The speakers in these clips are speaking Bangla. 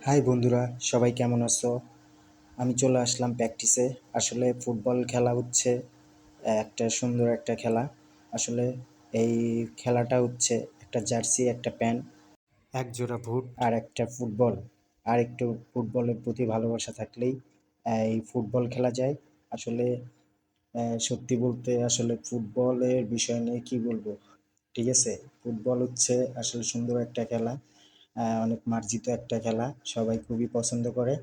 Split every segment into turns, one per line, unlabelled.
হাই বন্ধুরা সবাই কেমন আছো? আমি চলে আসলাম প্র্যাকটিসে আসলে ফুটবল খেলা হচ্ছে একটা সুন্দর একটা খেলা। আসলে এই খেলাটা হচ্ছে একটা জার্সি একটা প্যান্ট এক জোড়া বুট আর একটা ফুটবল আর একটু ফুটবলের প্রতি ভালোবাসা থাকলেই এই ফুটবল খেলা যায়। আসলে সত্যি বলতে আসলে ফুটবলের বিষয় নিয়ে কি বলব? ঠিক আছে? ফুটবল হচ্ছে আসলে সুন্দর একটা খেলা। অনেক মার্জিত একটা খেলা। সবাই খুবই পছন্দ করে।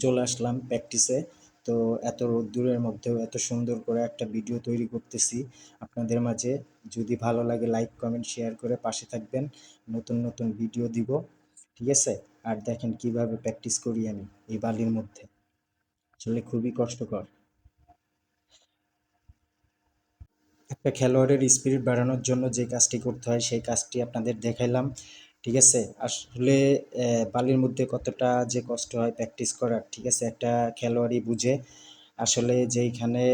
চলে আসলাম প্র্যাকটিসে তো এত রোদ্দুরের মধ্যেও এত সুন্দর করে একটা ভিডিও তৈরি করতেছি আপনাদের মাঝে। যদি ভালো লাগে লাইক কমেন্ট শেয়ার করে পাশে থাকবেন। নতুন নতুন ভিডিও দিব। ঠিক আছে? আর দেখেন কীভাবে প্র্যাকটিস করি আমি এই বালির মধ্যে। আসলে খুবই কষ্টকর। একটা খেলোয়াড়ের স্পিরিট বাড়ানোর জন্য যে কাজটি করতে হয়, সেই কাজটি আপনাদের দেখাইলাম। ঠিক আছে? আসলে বালির মধ্যে কতটা যে কষ্ট হয় প্র্যাকটিস করার, ঠিক আছে? একটা খেলোয়াড়ই বুঝে। আসলে যেইখানে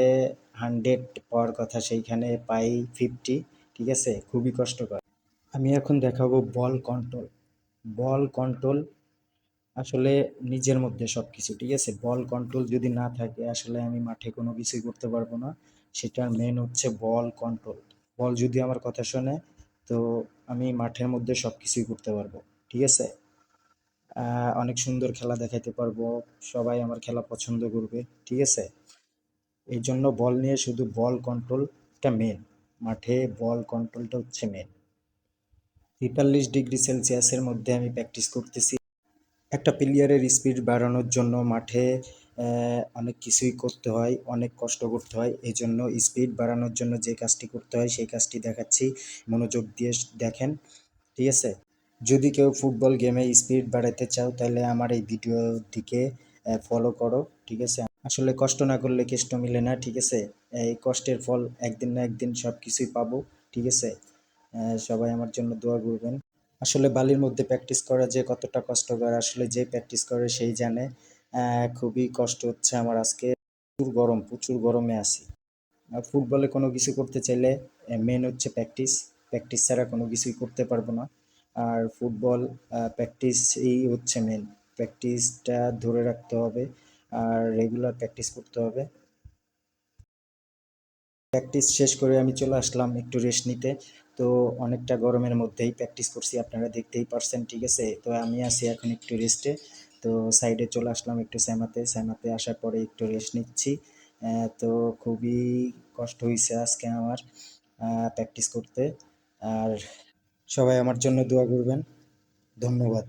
হান্ড্রেড পাওয়ার কথা, সেইখানে পাই ফিফটি ঠিক আছে? খুবই কষ্টকর। আমি এখন দেখাবো বল কন্ট্রোল বল কন্ট্রোল আসলে নিজের মধ্যে সব কিছু ঠিক আছে? বল কন্ট্রোল যদি না থাকে, আসলে আমি মাঠে কোনো কিছুই করতে পারব না। সেটার মেন হচ্ছে বল কন্ট্রোল বল যদি আমার কথা শোনে, তো আমি মাঠের মধ্যে সব কিছুই করতে পারব, ঠিক আছে? অনেক সুন্দর খেলা দেখাইতে পারব, সবাই আমার খেলা পছন্দ করবে, ঠিক আছে? এই জন্য বল নিয়ে শুধু বল কন্ট্রোলটা মেন মাঠে বল কন্ট্রোলটা হচ্ছে মেন তেতাল্লিশ ডিগ্রি সেলসিয়াসের মধ্যে আমি প্র্যাকটিস করতেছি। একটা প্লেয়ারের স্পিড বাড়ানোর জন্য মাঠে অনেক কিছুই করতে হয়, অনেক কষ্ট করতে হয়। এই জন্য স্পিড বাড়ানোর জন্য যে কাজটি করতে হয়, সেই কাজটি দেখাচ্ছি। মনোযোগ দিয়ে দেখেন, ঠিক আছে? যদি কেউ ফুটবল গেমে স্পিড বাড়াতে চাও, তাহলে আমার এই ভিডিওর দিকে ফলো করো, ঠিক আছে? আসলে কষ্ট না করলে কেষ্ট মিলে না, ঠিক আছে? এই কষ্টের ফল একদিন না একদিন সব কিছুই পাবো, ঠিক আছে? সবাই আমার জন্য দোয়া করবেন। আসলে বালির মধ্যে প্র্যাকটিস করা যে কতটা কষ্টকর, আসলে যে প্র্যাকটিস করে সেই জানে। খুবই কষ্ট হচ্ছে আমার আজকে। প্রচুর গরম, প্রচুর গরমে আছি। ফুটবলে কোনো কিছু করতে চাইলে মেন হচ্ছে প্র্যাকটিস প্র্যাকটিস ছাড়া কোনো কিছুই করতে পারব না। আর ফুটবল প্র্যাকটিসই হচ্ছে মেন প্র্যাকটিসটা ধরে রাখতে হবে আর রেগুলার প্র্যাকটিস করতে হবে। প্র্যাকটিস শেষ করে আমি চলে আসলাম একটু রেস্ট নিতে। তো অনেকটা গরমের মধ্যেই প্র্যাকটিস করছি, আপনারা দেখতেই পারছেন, ঠিক আছে? তো আমি আছি এখন একটু রেস্টে তো সাইডে চলে আসলাম একটু স্যামাতে স্যামাতে আসার পরে একটু রেস্ট নিচ্ছি। তো খুবই কষ্ট হয়েছে আজকে আমার প্র্যাকটিস করতে। আর সবাই আমার জন্য দোয়া করবেন। ধন্যবাদ।